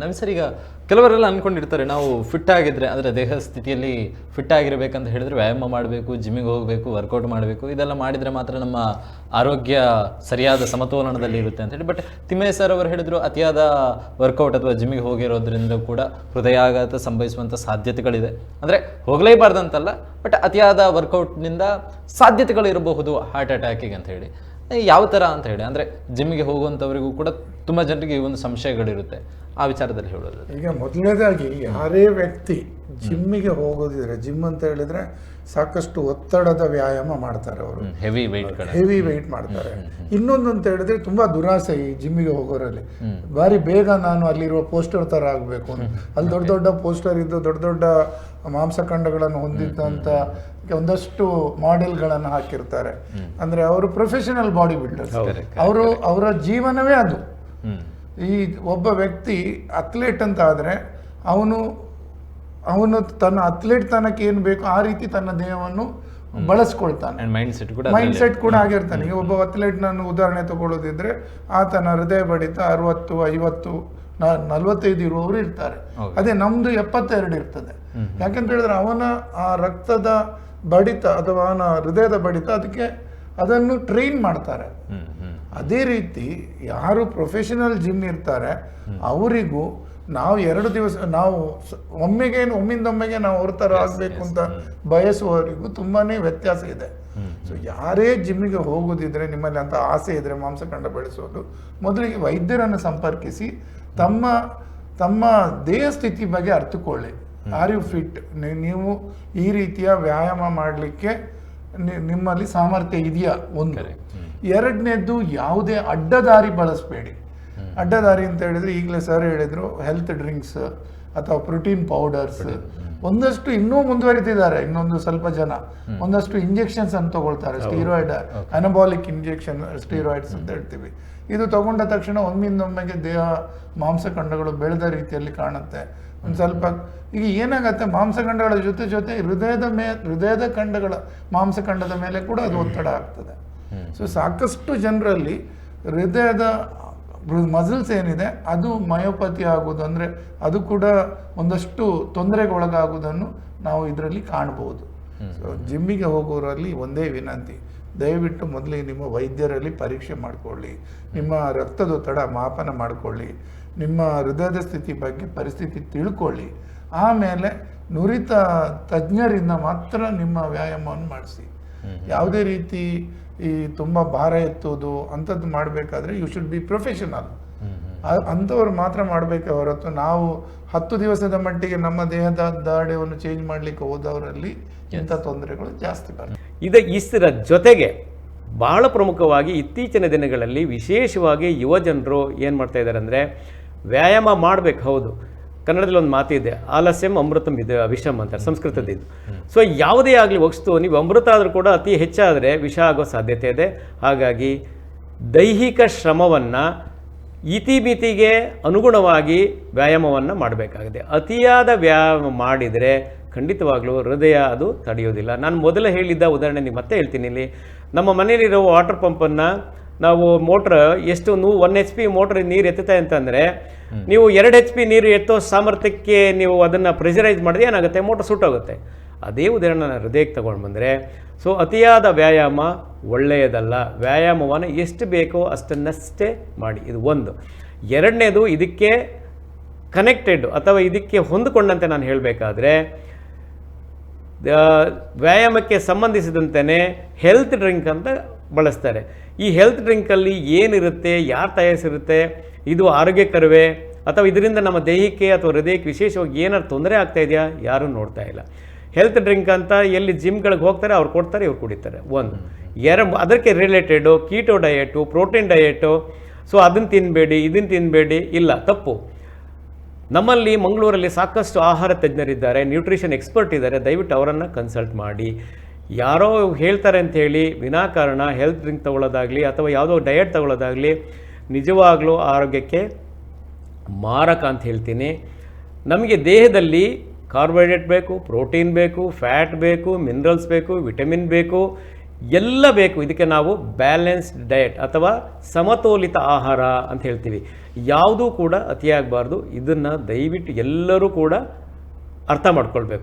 ನಮಗೆ ಸರ್, ಈಗ ಕೆಲವರೆಲ್ಲ ಅನ್ಕೊಂಡಿರ್ತಾರೆ, ನಾವು ಫಿಟ್ ಆಗಿದ್ರೆ, ಅಂದರೆ ದೇಹ ಸ್ಥಿತಿಯಲ್ಲಿ ಫಿಟ್ ಆಗಿರಬೇಕಂತ ಹೇಳಿದ್ರೆ ವ್ಯಾಯಾಮ ಮಾಡಬೇಕು ಜಿಮ್ಮಿಗೆ ಹೋಗಬೇಕು ವರ್ಕೌಟ್ ಮಾಡಬೇಕು, ಇದೆಲ್ಲ ಮಾಡಿದರೆ ಮಾತ್ರ ನಮ್ಮ ಆರೋಗ್ಯ ಸರಿಯಾದ ಸಮತೋಲನದಲ್ಲಿ ಇರುತ್ತೆ ಅಂತ ಹೇಳಿ. ಬಟ್ ತಿಮ್ಮಯ್ಯ ಸರ್ ಅವರು ಹೇಳಿದ್ರು, ಅತಿಯಾದ ವರ್ಕೌಟ್ ಅಥವಾ ಜಿಮ್ಮಿಗೆ ಹೋಗಿರೋದ್ರಿಂದ ಕೂಡ ಹೃದಯಾಘಾತ ಸಂಭವಿಸುವಂಥ ಸಾಧ್ಯತೆಗಳಿದೆ. ಅಂದರೆ ಹೋಗಲೇಬಾರ್ದಂತಲ್ಲ ಬಟ್ ಅತಿಯಾದ ವರ್ಕೌಟ್ನಿಂದ ಸಾಧ್ಯತೆಗಳಿರಬಹುದು ಹಾರ್ಟ್ ಅಟ್ಯಾಕಿಗೆ ಅಂತ ಹೇಳಿ. ಯಾವ ಥರ ಅಂತ ಹೇಳಿ. ಅಂದರೆ ಜಿಮ್ಗೆ ಹೋಗುವಂಥವರಿಗೂ ಕೂಡ ತುಂಬ ಜನರಿಗೆ ಈ ಒಂದು ಸಂಶಯಗಳಿರುತ್ತೆ. ಆ ವಿಚಾರದಲ್ಲಿ ಹೇಳೋದು ಈಗ ಮೊದಲನೇದಾಗಿ, ಯಾರೇ ವ್ಯಕ್ತಿ ಜಿಮ್ಮಿಗೆ ಹೋಗೋದಿದ್ರೆ ಜಿಮ್ ಅಂತ ಹೇಳಿದ್ರೆ ಸಾಕಷ್ಟು ಒತ್ತಡದ ವ್ಯಾಯಾಮ ಮಾಡ್ತಾರೆ ಅವರು. ಹೆವಿ ವೆಯ್ಟ್ ಹೆವಿ ವೆಯ್ಟ್ ಮಾಡ್ತಾರೆ. ಇನ್ನೊಂದು ಅಂತ ಹೇಳಿದ್ರೆ ತುಂಬಾ ದುರಾಸೆ ಈ ಜಿಮ್ಮಿಗೆ ಹೋಗೋರಲ್ಲಿ. ಬಾರಿ ಬೇಗ ನಾನು ಅಲ್ಲಿರುವ ಪೋಸ್ಟರ್ ತರ ಆಗ್ಬೇಕು. ಅಲ್ಲಿ ದೊಡ್ಡ ದೊಡ್ಡ ಪೋಸ್ಟರ್ ಇದ್ದು ದೊಡ್ಡ ದೊಡ್ಡ ಮಾಂಸಖಂಡಗಳನ್ನು ಹೊಂದಿದ್ದಂತ ಒಂದಷ್ಟು ಮಾಡೆಲ್ಗಳನ್ನು ಹಾಕಿರ್ತಾರೆ. ಅಂದ್ರೆ ಅವರು ಪ್ರೊಫೆಷನಲ್ ಬಾಡಿ ಬಿಲ್ಡರ್ಸ್. ಅವರು ಅವರ ಜೀವನವೇ ಅದು. ಈ ಒಬ್ಬ ವ್ಯಕ್ತಿ ಅಥ್ಲೇಟ್ ಅಂತ ಆದರೆ ಅವನು ಅವನು ತನ್ನ ಅಥ್ಲೆಟ್ ತನಕ್ಕೆ ಏನು ಬೇಕು ಆ ರೀತಿ ತನ್ನ ದೇಹವನ್ನು ಬಳಸ್ಕೊಳ್ತಾನೆ. ಮೈಂಡ್ಸೆಟ್ ಮೈಂಡ್ ಸೆಟ್ ಕೂಡ ಮೈಂಡ್ ಸೆಟ್ ಕೂಡ ಆಗಿರ್ತಾನೆ. ಈಗ ಒಬ್ಬ ಅಥ್ಲೆಟ್ ನಾನು ಉದಾಹರಣೆ ತಗೊಳ್ಳೋದಿದ್ರೆ ಆತನ ಹೃದಯ ಬಡಿತ ಅರವತ್ತು ಐವತ್ತು ನಲ್ವತ್ತೈದು ಇರುವವರು ಇರ್ತಾರೆ. ಅದೇ ನಮ್ದು ಎಪ್ಪತ್ತೆರಡು ಇರ್ತದೆ. ಯಾಕಂತ ಹೇಳಿದ್ರೆ ಅವನ ಆ ರಕ್ತದ ಬಡಿತ ಅಥವಾ ಅವನ ಹೃದಯದ ಬಡಿತ ಅದಕ್ಕೆ ಅದನ್ನು ಟ್ರೈನ್ ಮಾಡ್ತಾರೆ. ಅದೇ ರೀತಿ ಯಾರು ಪ್ರೊಫೆಷನಲ್ ಜಿಮ್ ಇರ್ತಾರೆ ಅವರಿಗೂ ನಾವು ಎರಡು ದಿವಸ ನಾವು ಒಮ್ಮೆಗೇನು ಒಮ್ಮೆಗೆ ಒಮ್ಮಿಂದೊಮ್ಮೆಗೆ ನಾವು ಅವ್ರ ಥರ ಆಗಬೇಕು ಅಂತ ಬಯಸುವವರಿಗೂ ತುಂಬಾನೇ ವ್ಯತ್ಯಾಸ ಇದೆ. ಸೊ ಯಾರೇ ಜಿಮ್ಮಿಗೆ ಹೋಗೋದಿದ್ರೆ ನಿಮ್ಮಲ್ಲಿ ಅಂತ ಆಸೆ ಇದ್ರೆ ಮಾಂಸಖಂಡ ಬೆಳೆಸೋದು ಮೊದಲಿಗೆ ವೈದ್ಯರನ್ನು ಸಂಪರ್ಕಿಸಿ ತಮ್ಮ ತಮ್ಮ ದೇಹ ಸ್ಥಿತಿ ಬಗ್ಗೆ ಅರ್ಥಕೊಳ್ಳಿ ಆರ್ ಯು ಫಿಟ್ ನೀವು ಈ ರೀತಿಯ ವ್ಯಾಯಾಮ ಮಾಡಲಿಕ್ಕೆ ನಿಮ್ಮಲ್ಲಿ ಸಾಮರ್ಥ್ಯ ಇದೆಯಾ? ಒಂದು. ಎರಡನೇದ್ದು ಯಾವುದೇ ಅಡ್ಡದಾರಿ ಬಳಸಬೇಡಿ. ಅಡ್ಡದಾರಿ ಅಂತ ಹೇಳಿದ್ರೆ ಈಗಲೇ ಸರ್ ಹೇಳಿದ್ರು ಹೆಲ್ತ್ ಡ್ರಿಂಕ್ಸ್ ಅಥವಾ ಪ್ರೋಟೀನ್ ಪೌಡರ್ಸ್ ಒಂದಷ್ಟು ಇನ್ನೂ ಮುಂದುವರಿತಿದ್ದಾರೆ ಇನ್ನೊಂದು ಸ್ವಲ್ಪ ಜನ. ಒಂದಷ್ಟು ಇಂಜೆಕ್ಷನ್ಸ್ ಅನ್ನು ತಗೊಳ್ತಾರೆ ಸ್ಟೀರಾಯ್ಡ್ ಅನಬಾಲಿಕ್ ಇಂಜೆಕ್ಷನ್ ಸ್ಟೀರಾಯ್ಡ್ಸ್ ಅಂತ ಹೇಳ್ತೀವಿ. ಇದು ತಗೊಂಡ ತಕ್ಷಣ ಒಮ್ಮಿಂದೊಮ್ಮೆಗೆ ದೇಹ ಮಾಂಸಖಂಡಗಳು ಬೆಳೆದ ರೀತಿಯಲ್ಲಿ ಕಾಣುತ್ತೆ. ಒಂದು ಸ್ವಲ್ಪ ಈಗ ಏನಾಗತ್ತೆ ಮಾಂಸಖಂಡಗಳ ಜೊತೆ ಜೊತೆ ಹೃದಯದ ಮೇ ಹೃದಯದ ಖಂಡಗಳ ಮಾಂಸಖಂಡದ ಮೇಲೆ ಕೂಡ ಅದು ಒತ್ತಡ ಆಗ್ತದೆ. ಸೊ ಸಾಕಷ್ಟು ಜನರಲ್ಲಿ ಹೃದಯದ ಮಸಲ್ಸ್ ಏನಿದೆ ಅದು ಮಯೋಪತಿ ಆಗೋದು ಅಂದರೆ ಅದು ಕೂಡ ಒಂದಷ್ಟು ತೊಂದರೆಗೆ ಒಳಗಾಗುವುದನ್ನು ನಾವು ಇದರಲ್ಲಿ ಕಾಣಬಹುದು ಸೊ ಜಿಮ್ಮಿಗೆ ಹೋಗೋರಲ್ಲಿ ಒಂದೇ ವಿನಂತಿ. ದಯವಿಟ್ಟು ಮೊದಲಿಗೆ ನಿಮ್ಮ ವೈದ್ಯರಲ್ಲಿ ಪರೀಕ್ಷೆ ಮಾಡಿಕೊಳ್ಳಿ. ನಿಮ್ಮ ರಕ್ತದೊತ್ತಡ ಮಾಪನ ಮಾಡಿಕೊಳ್ಳಿ. ನಿಮ್ಮ ಹೃದಯದ ಸ್ಥಿತಿ ಬಗ್ಗೆ ಪರಿಸ್ಥಿತಿ ತಿಳ್ಕೊಳ್ಳಿ. ಆಮೇಲೆ ನುರಿತ ತಜ್ಞರಿಂದ ಮಾತ್ರ ನಿಮ್ಮ ವ್ಯಾಯಾಮವನ್ನು ಮಾಡಿಸಿ. ಯಾವುದೇ ರೀತಿ ಈ ತುಂಬ ಭಾರ ಎತ್ತೋದು ಅಂಥದ್ದು ಮಾಡಬೇಕಾದ್ರೆ ಯು ಶುಡ್ ಬಿ ಪ್ರೊಫೆಷನಲ್ ಅಂಥವ್ರು ಮಾತ್ರ ಮಾಡಬೇಕೆ ಹೊರತು ನಾವು ಹತ್ತು ದಿವಸದ ಮಟ್ಟಿಗೆ ನಮ್ಮ ದೇಹದ ದಾಡೆಯನ್ನು ಚೇಂಜ್ ಮಾಡಲಿಕ್ಕೆ ಹೋದವರಲ್ಲಿ ಇಂಥ ತೊಂದರೆಗಳು ಜಾಸ್ತಿ ಬರ್ತವೆ. ಇದ ಇಷ್ಟರ ಜೊತೆಗೆ ಬಹಳ ಪ್ರಮುಖವಾಗಿ ಇತ್ತೀಚಿನ ದಿನಗಳಲ್ಲಿ ವಿಶೇಷವಾಗಿ ಯುವ ಜನರು ಏನು ಮಾಡ್ತಾ ಇದ್ದಾರೆ ಅಂದರೆ ವ್ಯಾಯಾಮ ಮಾಡಬೇಕು ಹೌದು. ಕನ್ನಡದಲ್ಲಿ ಒಂದು ಮಾತಿದೆ ಆಲಸ್ಯಂ ಅಮೃತಂ ಇದು ವಿಷಮ್ ಅಂತಾರೆ ಸಂಸ್ಕೃತದ್ದು ಸೊ ಯಾವುದೇ ಆಗಲಿ ವಸ್ತು ನೀವು ಅಮೃತ ಆದರೂ ಕೂಡ ಅತಿ ಹೆಚ್ಚಾದರೆ ವಿಷ ಆಗೋ ಸಾಧ್ಯತೆ ಇದೆ. ಹಾಗಾಗಿ ದೈಹಿಕ ಶ್ರಮವನ್ನು ಇತಿಮಿತಿಗೆ ಅನುಗುಣವಾಗಿ ವ್ಯಾಯಾಮವನ್ನು ಮಾಡಬೇಕಾಗಿದೆ. ಅತಿಯಾದ ವ್ಯಾಯಾಮ ಮಾಡಿದರೆ ಖಂಡಿತವಾಗಲೂ ಹೃದಯ ಅದು ತಡೆಯೋದಿಲ್ಲ. ನಾನು ಮೊದಲು ಹೇಳಿದ್ದ ಉದಾಹರಣೆ ನೀವು ಮತ್ತೆ ಹೇಳ್ತೀನಿ ಇಲ್ಲಿ. ನಮ್ಮ ಮನೆಯಲ್ಲಿರೋ ವಾಟರ್ ಪಂಪನ್ನು ನಾವು ಮೋಟ್ರ್ ಎಷ್ಟು ನೂ ಒನ್ ಎಚ್ ಪಿ ಮೋಟ್ರ್ ನೀರು ಎತ್ತುತ್ತೆ ಅಂತಂದರೆ ನೀವು ಎರಡು ಎಚ್ ಪಿ ನೀರು ಎತ್ತೋ ಸಾಮರ್ಥ್ಯಕ್ಕೆ ನೀವು ಅದನ್ನು ಪ್ರೆಷರೈಸ್ ಮಾಡಿದ್ರೆ ಏನಾಗುತ್ತೆ? ಮೋಟ್ರ್ ಸುಟ್ಟೋಗುತ್ತೆ ಅದೇ ಉದಾಹರಣೆ ನಾನು ಹೃದಯಕ್ಕೆ ತೊಗೊಂಡು ಬಂದರೆ. ಸೊ ಅತಿಯಾದ ವ್ಯಾಯಾಮ ಒಳ್ಳೆಯದಲ್ಲ. ವ್ಯಾಯಾಮವನ್ನು ಎಷ್ಟು ಬೇಕೋ ಅಷ್ಟನ್ನಷ್ಟೇ ಮಾಡಿ. ಇದು ಒಂದು. ಎರಡನೇದು ಇದಕ್ಕೆ ಕನೆಕ್ಟೆಡ್ ಅಥವಾ ಇದಕ್ಕೆ ಹೊಂದಿಕೊಂಡಂತೆ ನಾನು ಹೇಳಬೇಕಾದ್ರೆ ವ್ಯಾಯಾಮಕ್ಕೆ ಸಂಬಂಧಿಸಿದಂತೆಯೇ ಹೆಲ್ತ್ ಡ್ರಿಂಕ್ ಅಂತ ಬಳಸ್ತಾರೆ. ಈ ಹೆಲ್ತ್ ಡ್ರಿಂಕಲ್ಲಿ ಏನಿರುತ್ತೆ, ಯಾರು ತಯಾರಿಸಿರುತ್ತೆ, ಇದು ಆರೋಗ್ಯಕರವೇ, ಅಥವಾ ಇದರಿಂದ ನಮ್ಮ ದೇಹಕ್ಕೆ ಅಥವಾ ಹೃದಯಕ್ಕೆ ವಿಶೇಷವಾಗಿ ಏನಾದ್ರು ತೊಂದರೆ ಆಗ್ತಾ ಇದೆಯಾ, ಯಾರೂ ನೋಡ್ತಾ ಇಲ್ಲ. ಹೆಲ್ತ್ ಡ್ರಿಂಕ್ ಅಂತ ಎಲ್ಲಿ ಜಿಮ್ಗಳಿಗೆ ಹೋಗ್ತಾರೆ, ಅವ್ರು ಕೊಡ್ತಾರೆ, ಇವ್ರು ಕುಡಿತಾರೆ. ಒಂದು. ಎರ ಅದಕ್ಕೆ related keto diet protein diet so ಅದನ್ನು ತಿನ್ನಬೇಡಿ ಇದನ್ನು ತಿನ್ನಬೇಡಿ ಇಲ್ಲ, ತಪ್ಪು. ನಮ್ಮಲ್ಲಿ ಮಂಗಳೂರಲ್ಲಿ ಸಾಕಷ್ಟು ಆಹಾರ ತಜ್ಞರಿದ್ದಾರೆ ನ್ಯೂಟ್ರಿಷನ್ ಎಕ್ಸ್ಪರ್ಟ್ ಇದ್ದಾರೆ, ದಯವಿಟ್ಟು ಅವರನ್ನು ಕನ್ಸಲ್ಟ್ ಮಾಡಿ. ಯಾರೋ ಹೇಳ್ತಾರೆ ಅಂತ ಹೇಳಿ ವಿನಾಕಾರಣ ಹೆಲ್ತ್ ಡ್ರಿಂಕ್ ತಗೊಳ್ಳೋದಾಗಲಿ ಅಥವಾ ಯಾವುದೋ ಡಯಟ್ ತಗೊಳ್ಳೋದಾಗಲಿ ನಿಜವಾಗ್ಲೂ ಆರೋಗ್ಯಕ್ಕೆ ಮಾರಕ ಅಂತ ಹೇಳ್ತೀನಿ. ನಮಗೆ ದೇಹದಲ್ಲಿ ಕಾರ್ಬೋಹೈಡ್ರೇಟ್ ಬೇಕು ಪ್ರೋಟೀನ್ ಬೇಕು ಫ್ಯಾಟ್ ಬೇಕು ಮಿನರಲ್ಸ್ ಬೇಕು ವಿಟಮಿನ್ ಬೇಕು, ಎಲ್ಲ ಬೇಕು. ಇದಕ್ಕೆ ನಾವು ಬ್ಯಾಲೆನ್ಸ್ಡ್ ಡಯಟ್ ಅಥವಾ ಸಮತೋಲಿತ ಆಹಾರ ಅಂತ ಹೇಳ್ತೀವಿ. ಯಾವುದೂ ಕೂಡ ಅತಿಯಾಗಬಾರ್ದು. ಇದನ್ನು ದಯವಿಟ್ಟು ಎಲ್ಲರೂ ಕೂಡ ಅರ್ಥ ಮಾಡ್ಕೊಳ್ಬೇಕು.